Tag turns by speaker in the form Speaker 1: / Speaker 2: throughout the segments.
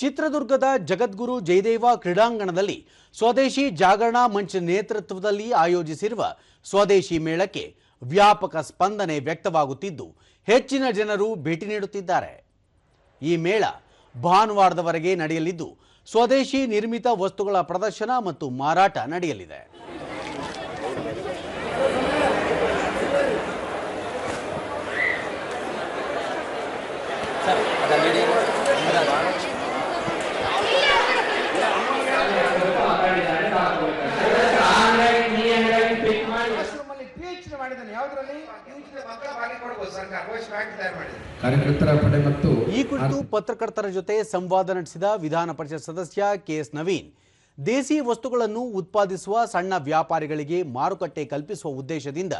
Speaker 1: ಚಿತ್ರದುರ್ಗದ ಜಗದ್ಗುರು ಜಯದೇವ ಕ್ರೀಡಾಂಗಣದಲ್ಲಿ ಸ್ವದೇಶಿ ಜಾಗರಣಾ ಮಂಚ್ ನೇತೃತ್ವದಲ್ಲಿ ಆಯೋಜಿಸಿರುವ ಸ್ವದೇಶಿ ಮೇಳಕ್ಕೆ ವ್ಯಾಪಕ ಸ್ಪಂದನೆ ವ್ಯಕ್ತವಾಗುತ್ತಿದ್ದು, ಹೆಚ್ಚಿನ ಜನರು ಭೇಟಿ ನೀಡುತ್ತಿದ್ದಾರೆ. ಈ ಮೇಳ ಭಾನುವಾರದವರೆಗೆ ನಡೆಯಲಿದ್ದು, ಸ್ವದೇಶಿ ನಿರ್ಮಿತ ವಸ್ತುಗಳ ಪ್ರದರ್ಶನ ಮತ್ತು ಮಾರಾಟ ನಡೆಯಲಿದೆ.
Speaker 2: ಬ್ಯಾಂಕ್ ತಯಾರು ಯಾವುದರಲ್ಲಿ
Speaker 3: ಕಾರ್ಯಕರ್ತರ ಪಡೆ ಮತ್ತು
Speaker 1: ಈ ಕುರಿತು ಪತ್ರಕರ್ತರ ಜೊತೆ ಸಂವಾದ ನಡೆಸಿದ ವಿಧಾನ ಪರಿಷತ್ ಸದಸ್ಯ ಕೆಎಸ್ ನವೀನ್. ದೇಸಿ ವಸ್ತುಗಳನ್ನು ಉತ್ಪಾದಿಸುವ ಸಣ್ಣ ವ್ಯಾಪಾರಿಗಳಿಗೆ ಮಾರುಕಟ್ಟೆ ಕಲ್ಪಿಸುವ ಉದ್ದೇಶದಿಂದ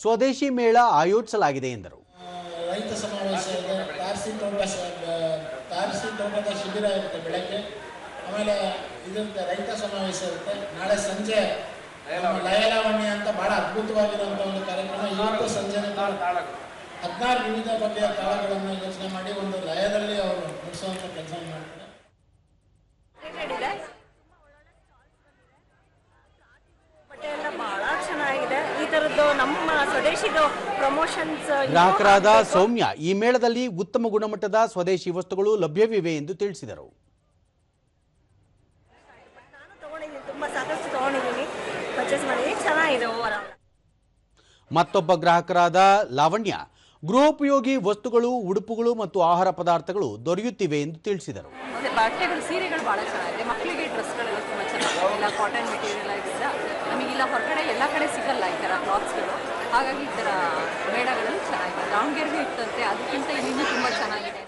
Speaker 1: ಸ್ವದೇಶಿ ಮೇಳ ಆಯೋಜಿಸಲಾಗಿದೆ ಎಂದರು.
Speaker 4: ರೈತ ಸಮಾವೇಶ ಇದೆ. ಶಿಬಿರ ಇರುತ್ತೆ ಬೆಳಗ್ಗೆ. ಆಮೇಲೆ ಇದಿರುತ್ತೆ ರೈತ ಸಮಾವೇಶ ಇರುತ್ತೆ. ನಾಳೆ ಸಂಜೆ ಲಯಲಾವಣಿ ಅದ್ಭುತವಾಗಿರುವಂಥ ಒಂದು ಕಾರ್ಯಕ್ರಮ ಇವತ್ತು ಸಂಜೆ ಹದಿನಾರು ವಿವಿಧ ಬಗೆಯ ತಾಳಗಳನ್ನು ಯೋಚನೆ ಮಾಡಿ ಒಂದು ಲಯದಲ್ಲಿ ಅವರು ನಡೆಸುವಂತ ಕೆಲಸ ಮಾಡ್ತಾರೆ.
Speaker 5: ಬಟ್ಟೆ ಬಹಳ ಚೆನ್ನಾಗಿದೆ. ಈ ತರದ್ದು ನಮ್ಮ ಸ್ವದೇಶಿದು ಪ್ರಮೋಷನ್ಸ್
Speaker 1: ಗ್ರಾಹಕರಾದ ಸೌಮ್ಯ ಈ ಮೇಳದಲ್ಲಿ ಉತ್ತಮ ಗುಣಮಟ್ಟದ ಸ್ವದೇಶಿ ವಸ್ತುಗಳು ಲಭ್ಯವಿವೆ ಎಂದು ತಿಳಿಸಿದರು.
Speaker 5: ನಾನು ತಗೊಂಡಿದ್ದೀನಿ ತುಂಬಾ ಸಾಕಷ್ಟು ತಗೊಂಡಿದ್ದೀನಿ. ಪರ್ಚೇಸ್ ಮಾಡಿದ್ದೀನಿ. ಚೆನ್ನಾಗಿದೆ ಓವರ್ ಆಲ್
Speaker 1: ಮತ್ತೊಬ್ಬ ಗ್ರಾಹಕರಾದ ಲಾವಣ್ಯ, ಗೃಹೋಪಯೋಗಿ ವಸ್ತುಗಳು, ಉಡುಪುಗಳು ಮತ್ತು ಆಹಾರ ಪದಾರ್ಥಗಳು ದೊರೆಯುತ್ತಿವೆ ಎಂದು ತಿಳಿಸಿದರು.
Speaker 6: ಬಟ್ಟೆಗಳು, ಸೀರೆಗಳು ಬಹಳ ಚೆನ್ನಾಗಿದೆ. ಮಕ್ಕಳಿಗೆ ಡ್ರೆಸ್ಗಳೆಲ್ಲ ತುಂಬ ಚೆನ್ನಾಗಿದೆ. ಕಾಟನ್ ಮೆಟೀರಿಯಲ್ ಆಗಿದ್ದ ನಮಗಿಲ್ಲ ಹೊರಗಡೆ ಎಲ್ಲ ಕಡೆ ಸಿಗಲ್ಲ ಈ ಥರ ಕ್ಲಾತ್ಸ್ಗಳು ಹಾಗಾಗಿ ಈ ಥರ ಮೇಡಗಳಲ್ಲಿ ಚೆನ್ನಾಗಿದೆ. ದಾವಣಗೆರೆಗೂ ಇತ್ತಂತೆ. ಅದಕ್ಕಿಂತ ಇನ್ನೂ ತುಂಬ ಚೆನ್ನಾಗಿದೆ.